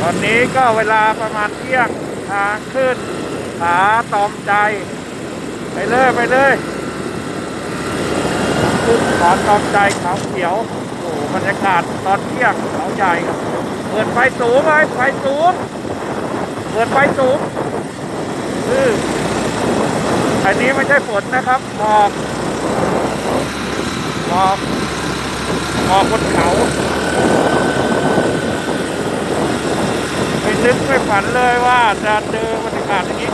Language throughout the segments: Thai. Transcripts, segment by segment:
ตอนนี้ก็เวลาประมาณเที่ยงทางขึ้นผาตอมใจ ไปเลยไปเลยขึ้นผาตอมใจเขาเขียวโอ้โหบรรยากาศตอนเที่ยงเขาใหญ่ครับเปิดไฟสูงเลยไฟสูงเปิดไฟสูงคืออันนี้ไม่ใช่ฝนนะครับหมอกหมอกหมอกบนเขา ไม่ นึกไม่ฝันเลยว่าจะเจอบรรยากาศอย่างนี้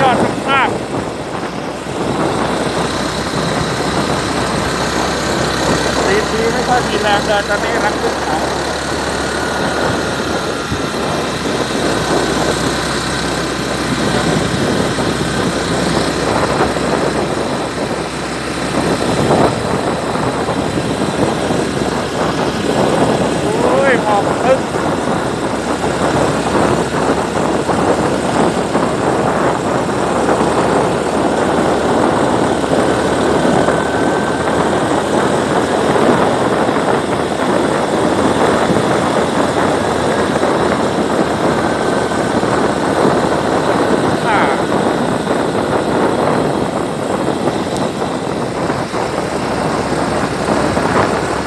ยอดมากๆสีทีไม่ค่อยมีแรงเดินตอนนี้รักขึ้นเขา